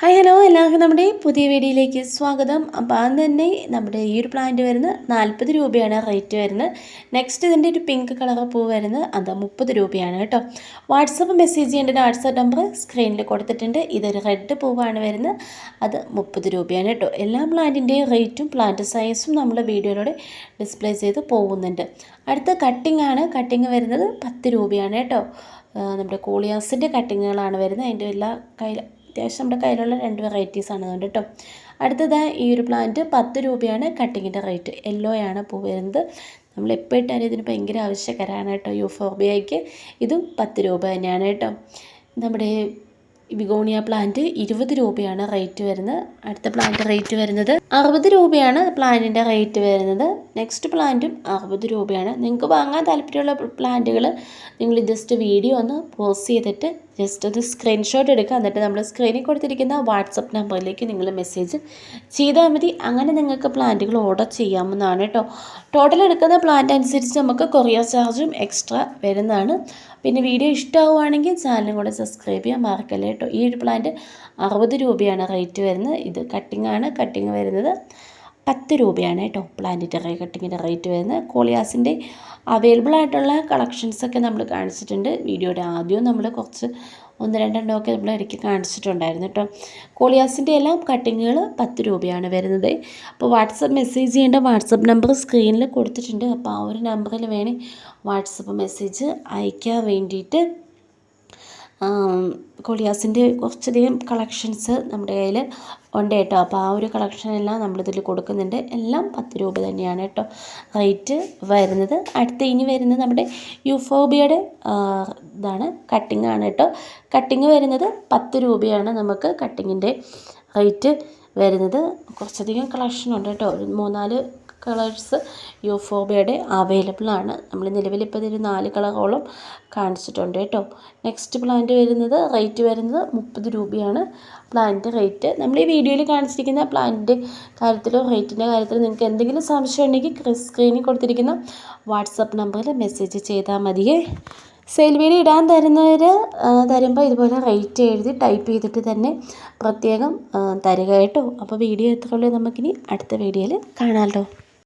Hi hello എല്ലാവർക്കും നമ്മുടെ പുതിയ വീഡിയോയിലേക്ക് സ്വാഗതം. അപ്പോൾ അത് തന്നെ നമ്മുടെ ഈ ഒരു പ്ലാന്റ് വരുന്നത് നാൽപ്പത് രൂപയാണ് റേറ്റ് വരുന്നത്. നെക്സ്റ്റ് ഇതിന്റെ ഒരു പിങ്ക് കളർ പൂ വരുന്നത് അത് മുപ്പത് രൂപയാണ് കേട്ടോ. വാട്സപ്പ് മെസ്സേജ് ചെയ്യേണ്ട വാട്സപ്പ് നമ്പർ സ്ക്രീനിൽ കൊടുത്തിട്ടുണ്ട്. ഇതൊരു റെഡ് പൂവാണ് വരുന്നത്. അത് മുപ്പത് രൂപയാണ് കേട്ടോ. എല്ലാ പ്ലാന്റിന്റെയും റേറ്റും പ്ലാന്റ് സൈസും നമ്മൾ വീഡിയോയിലൂടെ ഡിസ്പ്ലേ ചെയ്ത് പോകുന്നുണ്ട്. അടുത്ത കട്ടിംഗ് ആണ്. കട്ടിങ് വരുന്നത് പത്ത് രൂപയാണ് കേട്ടോ. നമ്മുടെ കോളിയാസിന്റെ കട്ടിങ്ങുകളാണ് വരുന്നത്. അതിന്റെ എല്ലാ കയ്യിൽ അത്യാവശ്യം നമ്മുടെ കയ്യിലുള്ള രണ്ട് വെറൈറ്റീസ് ആണ് അതുകൊണ്ട് കേട്ടോ അടുത്തത് ഈ ഒരു പ്ലാന്റ് പത്ത് രൂപയാണ് കട്ടിങ്ങിന്റെ റേറ്റ് യെല്ലോ ആണ് പൂ വരുന്നത്. നമ്മൾ എപ്പോൾ ഇട്ടാലും ഇതിന് ഭയങ്കര ആവശ്യക്കാരാണ് കേട്ടോ യൂഫോർബിയയ്ക്ക് ഇതും പത്ത് രൂപ തന്നെയാണ് കേട്ടോ നമ്മുടെ ബിഗോണിയ പ്ലാന്റ് ഇരുപത് രൂപയാണ് റേറ്റ് വരുന്നത്. അടുത്ത പ്ലാന്റ് റേറ്റ് വരുന്നത് അറുപത് രൂപയാണ് പ്ലാന്റിന്റെ റേറ്റ് വരുന്നത്. നെക്സ്റ്റ് പ്ലാന്റും അറുപത് രൂപയാണ്. നിങ്ങൾക്ക് വാങ്ങാൻ താല്പര്യമുള്ള പ്ലാന്റുകൾ നിങ്ങൾ ജസ്റ്റ് വീഡിയോ ഒന്ന് പോസ് ചെയ്തിട്ട് ജസ്റ്റ് ഒരു സ്ക്രീൻഷോട്ട് എടുക്കുക. എന്നിട്ട് നമ്മൾ സ്ക്രീനിൽ കൊടുത്തിരിക്കുന്ന വാട്സപ്പ് നമ്പറിലേക്ക് നിങ്ങൾ മെസ്സേജ് ചെയ്താൽ മതി. അങ്ങനെ നിങ്ങൾക്ക് പ്ലാന്റുകൾ ഓർഡർ ചെയ്യാമെന്നാണ് കേട്ടോ ടോട്ടൽ എടുക്കുന്ന പ്ലാന്റ് അനുസരിച്ച് നമുക്ക് കൊറിയർ ചാർജും എക്സ്ട്രാ വരുന്നതാണ്. പിന്നെ വീഡിയോ ഇഷ്ടമാവുകയാണെങ്കിൽ ചാനലും കൂടെ സബ്സ്ക്രൈബ് ചെയ്യാൻ മറക്കല്ലേ കേട്ടോ. ഈ ഒരു പ്ലാന്റ് അറുപത് രൂപയാണ് റേറ്റ് വരുന്നത്. ഇത് കട്ടിംഗ് ആണ്. കട്ടിങ് വരുന്നത് പത്ത് രൂപയാണ് കേട്ടോ പ്ലാന്റിന്റെ കട്ടിങ്ങിന്റെ റേറ്റ് വരുന്നത്. കോളിയാസിന്റെ അവൈലബിൾ ആയിട്ടുള്ള കളക്ഷൻസൊക്കെ നമ്മൾ കാണിച്ചിട്ടുണ്ട്. വീഡിയോയുടെ ആദ്യവും നമ്മൾ കുറച്ച് ഒന്ന് രണ്ടെണ്ണമൊക്കെ നമ്മൾ ഇടയ്ക്ക് കാണിച്ചിട്ടുണ്ടായിരുന്നു കേട്ടോ. കോളിയാസിന്റെ എല്ലാം കട്ടിങ്ങുകൾ പത്ത് രൂപയാണ് വരുന്നത്. അപ്പോൾ വാട്സപ്പ് മെസ്സേജ് ചെയ്യേണ്ട വാട്സപ്പ് നമ്പർ സ്ക്രീനിൽ കൊടുത്തിട്ടുണ്ട്. അപ്പോൾ ആ ഒരു നമ്പറിൽ വേണേൽ വാട്സപ്പ് മെസ്സേജ് അയക്കാൻ വേണ്ടിയിട്ട് കൊളിയാസിന്റെ കുറച്ചധികം കളക്ഷൻസ് നമ്മുടെ കയ്യിൽ ഉണ്ട് കേട്ടോ. അപ്പോൾ ആ ഒരു കളക്ഷൻ എല്ലാം നമ്മളിതിൽ കൊടുക്കുന്നുണ്ട്. എല്ലാം പത്ത് രൂപ തന്നെയാണ് കേട്ടോ റേറ്റ് വരുന്നത്. അടുത്ത ഇനി വരുന്നത് നമ്മുടെ യൂഫോബിയയുടെ ഇതാണ് കട്ടിംഗ് ആണ് കേട്ടോ. കട്ടിങ് വരുന്നത് പത്ത് രൂപയാണ് നമുക്ക് കട്ടിങ്ങിന്റെ റേറ്റ് വരുന്നത്. കുറച്ചധികം കളക്ഷൻ ഉണ്ട് കേട്ടോ. ഒരു മൂന്നാൽ കളേഴ്സ് യൂഫോബിയയുടെ അവൈലബിൾ ആണ്. നമ്മൾ നിലവിൽ ഇപ്പോൾ ഇതൊരു നാല് കളറോളം കാണിച്ചിട്ടുണ്ട് കേട്ടോ. നെക്സ്റ്റ് പ്ലാന്റ് വരുന്നത് റേറ്റ് വരുന്നത് മുപ്പത് രൂപയാണ്. പ്ലാന്റ് റേറ്റ് നമ്മൾ ഈ വീഡിയോയിൽ കാണിച്ചിരിക്കുന്ന പ്ലാന്റിന്റെ കാര്യത്തിലോ റേറ്റിന്റെ കാര്യത്തിലോ നിങ്ങൾക്ക് എന്തെങ്കിലും സംശയം ഉണ്ടെങ്കിൽ സ്ക്രീനിൽ കൊടുത്തിരിക്കുന്ന വാട്സപ്പ് നമ്പറിൽ മെസ്സേജ് ചെയ്താൽ മതിയേ സെയിൽ വീഡിയോ ഇടാൻ തരുന്നവർ തരുമ്പോൾ ഇതുപോലെ റേറ്റ് എഴുതി ടൈപ്പ് ചെയ്തിട്ട് തന്നെ പ്രത്യേകം തരിക കേട്ടോ. അപ്പോൾ വീഡിയോ എത്രയുള്ളൂ നമുക്കിനി അടുത്ത വീഡിയോയിൽ കാണാമല്ലോ.